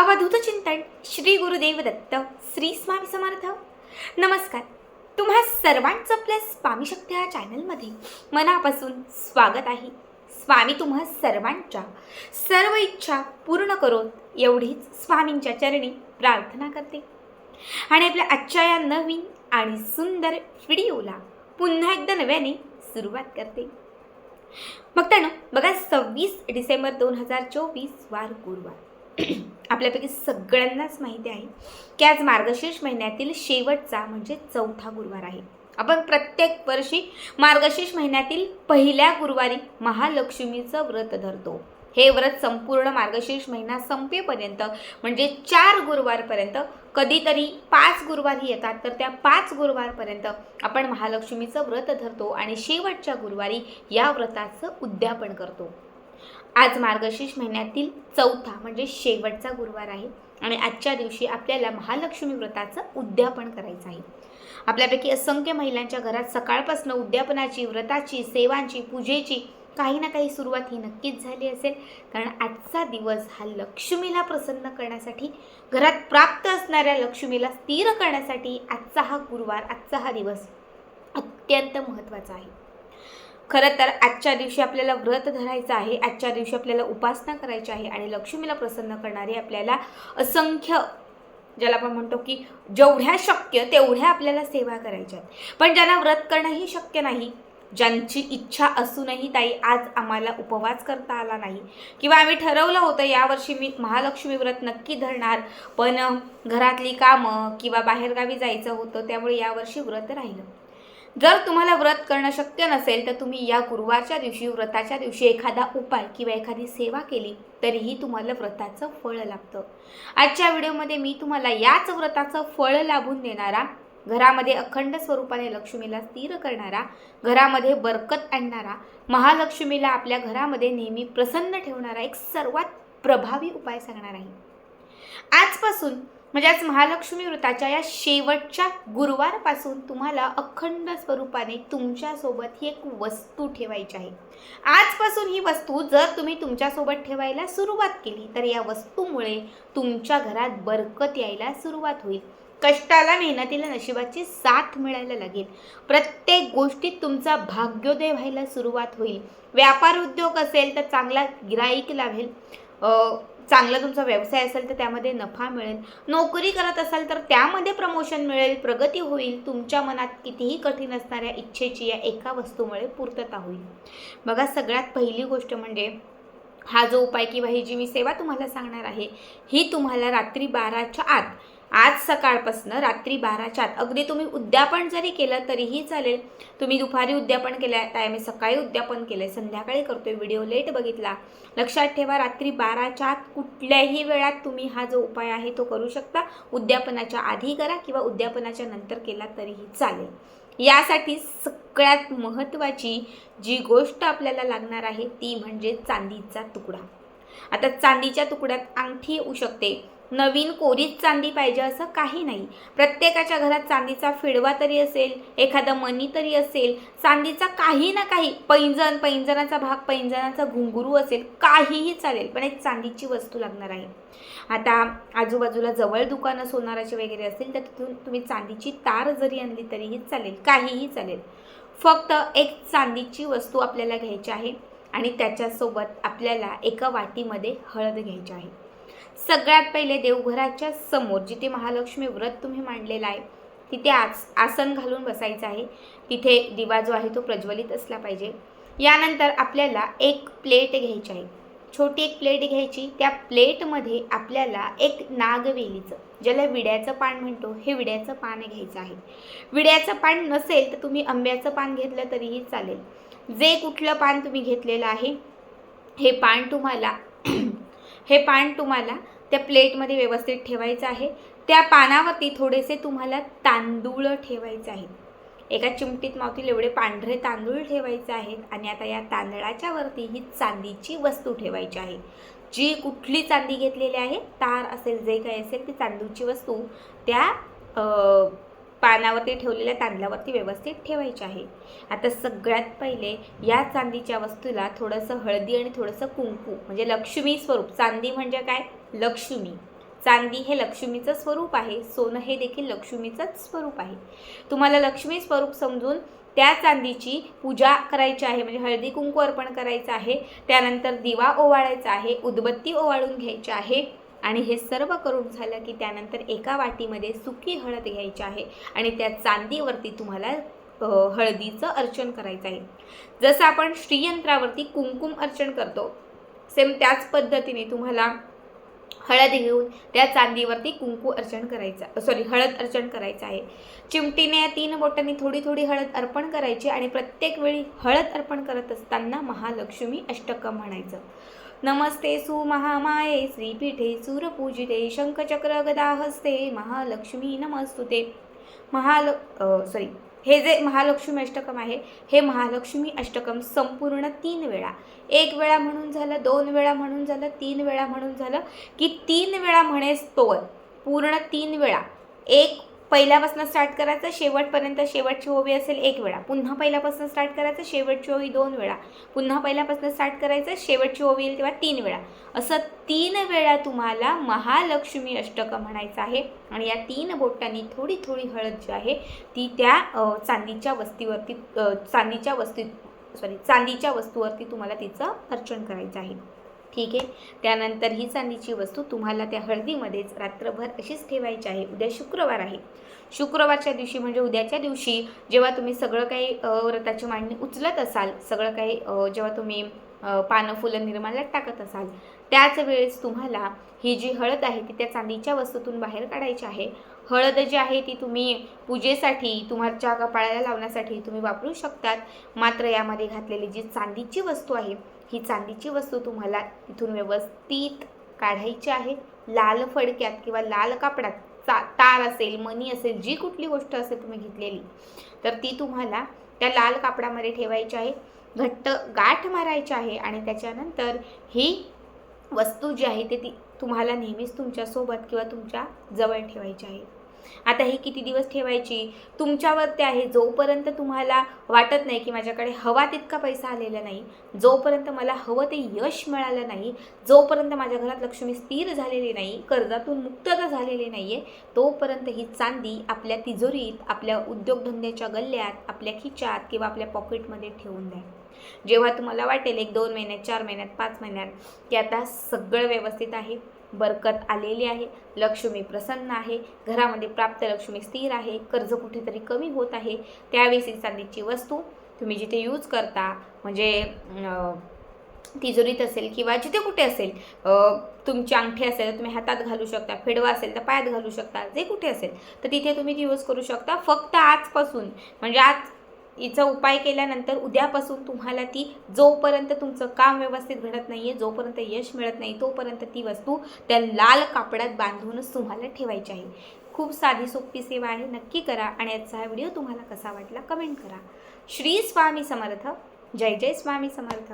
अवधूत चिंतन श्री गुरुदेव दत्त श्री स्वामी समर्थ. नमस्कार. तुम्हा सर्वांचं आपल्या स्वामी शक्ती या चॅनलमध्ये मनापासून स्वागत आहे. स्वामी तुम्हा सर्वांच्या सर्व इच्छा पूर्ण करून एवढीच स्वामींच्या चरणी प्रार्थना करते. आणि आपल्या आजच्या या नवीन आणि सुंदर व्हिडिओला पुन्हा एकदा नव्याने सुरुवात करते. मग त्यानं बघा सव्वीस डिसेंबर दोन हजार चोवीस वार गुरुवार. आपल्यापैकी सगळ्यांनाच माहिती आहे की आज मार्गशीर्ष महिन्यातील शेवटचा म्हणजे चौथा गुरुवार आहे. आपण प्रत्येक वर्षी मार्गशीर्ष महिन्यातील पहिल्या गुरुवारी महालक्ष्मीचं व्रत धरतो. हे व्रत संपूर्ण मार्गशीर्ष महिना संपेपर्यंत म्हणजे चार गुरुवारपर्यंत कधीतरी पाच गुरुवारही येतात तर त्या पाच गुरुवारपर्यंत आपण महालक्ष्मीचं व्रत धरतो आणि शेवटच्या गुरुवारी या व्रताचं उद्यापन करतो. आज मार्गशीर्ष महिन्यातील चौथा म्हणजे शेवटचा गुरुवार आहे. आणि आजच्या दिवशी आपल्याला महालक्ष्मी व्रताचं उद्यापन करायचं आहे. आपल्यापैकी असंख्य महिलांच्या घरात सकाळपासून उद्यापनाची व्रताची सेवांची पूजेची काही ना काही सुरुवात ही नक्कीच झाली असेल. कारण आजचा दिवस हा लक्ष्मीला प्रसन्न करण्यासाठी घरात प्राप्त असणाऱ्या लक्ष्मीला स्थिर करण्यासाठी आजचा हा गुरुवार आजचा हा दिवस अत्यंत महत्त्वाचा आहे. खरं तर आजच्या दिवशी आपल्याला व्रत धरायचं आहे आजच्या दिवशी आपल्याला उपासना करायची आहे आणि लक्ष्मीला प्रसन्न करणारी आपल्याला असंख्य ज्याला आपण म्हणतो की जेवढ्या शक्य तेवढ्या आपल्याला सेवा करायच्या आहेत. पण ज्यांना व्रत करणंही शक्य नाही ज्यांची इच्छा असूनही ताई आज आम्हाला उपवास करता आला नाही. किंवा आम्ही ठरवलं होतं यावर्षी मी महालक्ष्मी व्रत नक्की धरणार पण घरातली कामं किंवा बाहेरगावी जायचं होतं त्यामुळे यावर्षी व्रत राहिलं. जर तुम्हाला व्रत करणं शक्य नसेल तर तुम्ही या गुरुवारच्या दिवशी व्रताच्या दिवशी एखादा उपाय किंवा एखादी सेवा केली तरीही तुम्हाला व्रताचं फळ लाभतं. आजच्या व्हिडिओमध्ये मी तुम्हाला याच व्रताचं फळ लाभून देणारा घरामध्ये अखंड स्वरूपाने लक्ष्मीला स्थिर करणारा घरामध्ये बरकत आणणारा महालक्ष्मीला आपल्या घरामध्ये नेहमी प्रसन्न ठेवणारा एक सर्वात प्रभावी उपाय सांगणार आहे. आजपासून म्हणजे आज महालक्ष्मी व्रताच्या या शेवटच्या गुरुवारपासून तुम्हाला अखंड स्वरूपाने तुमच्यासोबत ही एक वस्तू ठेवायची आहे. आजपासून ही वस्तू जर तुम्ही तुमच्यासोबत ठेवायला सुरुवात केली तर या वस्तूमुळे तुमच्या घरात बरकत यायला सुरुवात होईल. कष्टाला मेहनतीला नशिबाची साथ मिळायला लागेल. प्रत्येक गोष्टीत तुमचा भाग्योदय व्हायला सुरुवात होईल. व्यापार उद्योग असेल तर चांगला गिराईक लाभेल. चांगला तुमचा व्यवसाय असेल तर त्यामध्ये नफा मिळेल. नोकरी करत असाल तर त्यामध्ये प्रमोशन मिळेल. प्रगती होईल. तुमच्या मनात कितीही कठीण असणाऱ्या इच्छेची या एका वस्तूमुळे पूर्तता होईल. बघा सगळ्यात पहिली गोष्ट म्हणजे हा जो उपाय किंवा ही जी मी सेवा तुम्हाला सांगणार आहे ही तुम्हाला रात्री बाराच्या आत आज सकाळपासनं रात्री बाराच्या आत अगदी तुम्ही उद्यापन जरी केलं तरीही चालेल. तुम्ही दुपारी उद्यापन केलं आहे तर आम्ही सकाळी उद्यापन केलं आहे संध्याकाळी करतोय. व्हिडिओ लेट बघितला. लक्षात ठेवा रात्री बाराच्या आत कुठल्याही वेळात तुम्ही हा जो उपाय आहे तो करू शकता. उद्यापनाच्या आधी करा किंवा उद्यापनाच्या नंतर केला तरीही चालेल. यासाठी सगळ्यात महत्त्वाची जी गोष्ट आपल्याला लागणार आहे ती म्हणजे चांदीचा तुकडा. आता चांदीच्या तुकड्यात अंगठी येऊ शकते. नवीन कोरीच चांदी पाहिजे असं काही नाही. प्रत्येकाच्या घरात चांदीचा फिडवा तरी असेल एखादा मणी तरी असेल चांदीचा काही ना काही पैंजण पैंजणाचा भाग पैंजणाचा घुंगरू असेल काहीही चालेल पण एक चांदीची वस्तू लागणार आहे. आता आजूबाजूला जवळ दुकानं सोनाराचे वगैरे असेल तर तिथून तुम्ही चांदीची तार जरी आणली तरीही चालेल काहीही चालेल. फक्त एक चांदीची वस्तू आपल्याला घ्यायची आहे आणि त्याच्यासोबत आपल्याला एका वाटीमध्ये हळद घ्यायची आहे. सगळ्यात पहिले देवघराच्या समोर जिथे महालक्ष्मी व्रत तुम्ही मांडलेला आहे तिथे आस आसन घालून बसायचं आहे. तिथे दिवा जो आहे तो प्रज्वलित असला पाहिजे. यानंतर आपल्याला एक प्लेट घ्यायची आहे. छोटी एक प्लेट घ्यायची. त्या प्लेटमध्ये आपल्याला एक नागवेलीचं ज्याला विड्याचं पान म्हणतो हे विड्याचं पान घ्यायचं आहे. विड्याचं पान नसेल तर तुम्ही आंब्याचं पान घेतलं तरीही चालेल. जे कुठलं पान तुम्ही घेतलेलं आहे हे पान तुम्हाला हे पान तुम्हाला त्या प्लेटमध्ये व्यवस्थित ठेवायचं आहे. त्या पानावरती थोडेसे तुम्हाला तांदूळ ठेवायचे आहेत. एका चिमटीत मावतील एवढे पांढरे तांदूळ ठेवायचे आहेत आणि आता या तांदळाच्या वरती ही चांदीची वस्तू ठेवायची आहे. जी कुठली चांदी घेतलेली आहे? तार असेल जे काही असेल ती चांदूची वस्तू. त्या पानावरती ठेवलेल्या तांदळावरती व्यवस्थित ठेवायचे आहे. आता सगळ्यात पहिले या चांदीच्या वस्तूला थोडंसं हळदी आणि थोडंसं कुंकू म्हणजे लक्ष्मी स्वरूप. चांदी म्हणजे काय? लक्ष्मी. चांदी हे लक्ष्मीचं स्वरूप आहे सोनं हे देखील लक्ष्मीचंच स्वरूप आहे. तुम्हाला लक्ष्मी स्वरूप समजून त्या चांदीची पूजा करायची आहे म्हणजे हळदी कुंकू अर्पण करायचं आहे. त्यानंतर दिवा ओवाळायचा आहे उदबत्ती ओवाळून घ्यायची आहे. आणि हे सर्व करून झालं की त्यानंतर एका वाटीमध्ये सुकी हळद घ्यायची आहे आणि त्या चांदीवरती तुम्हाला हळदीचं अर्चन करायचं आहे. जसं आपण श्रीयंत्रावरती कुंकुम अर्चन करतो सेम त्याच पद्धतीने तुम्हाला हळद घेऊन त्या चांदीवरती कुंकू अर्चन करायचं सॉरी हळद अर्चन करायचं आहे. चिमटीने या तीन बोटांनी थोडी थोडी हळद अर्पण करायची आणि प्रत्येक वेळी हळद अर्पण करत असताना महालक्ष्मी अष्टकम म्हणायचं. नमस्ते सुमहामाये श्रीपीठे सूरपूजिते शंखचक्र गदाहस्ते महालक्ष्मी नमस्तुते. महाल सॉरी हे जे महालक्ष्मी अष्टकम आहे हे महालक्ष्मी अष्टकम संपूर्ण तीन वेळा. एक वेळा म्हणून झालं दोन वेळा म्हणून झालं तीन वेळा म्हणून झालं की तीन वेळा म्हणेस तोवर. पूर्ण तीन वेळा. एक पहिल्यापासून स्टार्ट करायचं शेवटपर्यंत शेवटची ओवी असेल एक वेळा. पुन्हा पहिल्यापासून स्टार्ट करायचं शेवटची ओवी दोन वेळा. पुन्हा पहिल्यापासून स्टार्ट करायचं शेवटची ओवी येईल तेव्हा तीन वेळा. असं तीन वेळा तुम्हाला महालक्ष्मी अष्टक म्हणायचं आहे. आणि या तीन बोटांनी थोडी थोडी हळद जी आहे ती त्या चांदीच्या वस्तीवरती चांदीच्या वस्तीत सॉरी चांदीच्या वस्तूवरती तुम्हाला तिचं अर्चन करायचं आहे. ठीक आहे. त्यानंतर ही चांदीची वस्तू तुम्हाला त्या हळदीमध्येच रात्रभर अशीच ठेवायची आहे. उद्या शुक्रवार आहे. शुक्रवारच्या दिवशी म्हणजे उद्याच्या दिवशी जेव्हा तुम्ही सगळं काही व्रताची मांडणी उचलत असाल सगळं काही जेव्हा तुम्ही पानं फुलं निर्माल्यात टाकत असाल त्याच वेळेस तुम्हाला ही जी हळद आहे ती त्या चांदीच्या वस्तूतून बाहेर काढायची आहे. हळद जी आहे ती तुम्ही पूजेसाठी तुमच्या कपाळाला लावण्यासाठी तुम्ही वापरू शकतात. मात्र यामध्ये घातलेली जी चांदीची वस्तू आहे ही चांदीची वस्तू तुम्हाला इथून व्यवस्थित काढायची आहे. लाल फडक्यात किंवा लाल कापडात चा तार असेल मणी असेल जी कुठली गोष्ट असेल तुम्ही घेतलेली तर ती तुम्हाला त्या लाल कापडामध्ये ठेवायची आहे. घट्ट गाठ मारायची आहे आणि त्याच्यानंतर ही वस्तू जी आहे ते ती तुम्हाला नेहमीच तुमच्यासोबत किंवा तुमच्या जवळ ठेवायची आहे. आता ही किती दिवस ठेवायची? तुमच्यावरती आहे. जोपर्यंत तुम्हाला वाटत नाही की माझ्याकडे हवा तितका पैसा आलेला नाही जोपर्यंत मला हवं ते यश मिळालं नाही जोपर्यंत माझ्या घरात लक्ष्मी स्थिर झालेली नाही कर्जातून मुक्तता झालेली नाही आहे तोपर्यंत ही चांदी आपल्या तिजोरीत आपल्या उद्योगधंद्याच्या गल्ल्यात आपल्या खिच्यात किंवा आपल्या पॉकेटमध्ये ठेवून द्या. जेव्हा तुम्हाला वाटेल एक दोन महिन्यात चार महिन्यात पाच महिन्यात की आता सगळं व्यवस्थित आहे बरकत आलेली आहे. लक्ष्मी प्रसन्न आहे. घरामध्ये प्राप्त लक्ष्मी स्थिर आहे. कर्ज कुठेतरी कमी होत आहे. त्यावेळेस ही चांदीची वस्तू तुम्ही जिथे यूज करता म्हणजे तिजोरीत असेल किंवा जिथे कुठे असेल तुमची अंगठी असेल तर तुम्ही हातात घालू शकता फेडवा असेल तर पायात घालू शकता जे कुठे असेल तर तिथे तुम्ही ती यूज करू शकता. फक्त आजपासून म्हणजे आज याचा उपाय केल्यानंतर उद्यापासून तुम्हाला ती जोपर्यंत तुमचं काम व्यवस्थित घडत नाही आहे जोपर्यंत यश मिळत नाही तोपर्यंत ती वस्तू त्या लाल कापडात बांधूनच तुम्हाला ठेवायची आहे. खूप साधी सोपी सेवा आहे नक्की करा आणि आजचा हा व्हिडिओ तुम्हाला कसा वाटला कमेंट करा. श्री स्वामी समर्थ. जय जय स्वामी समर्थ.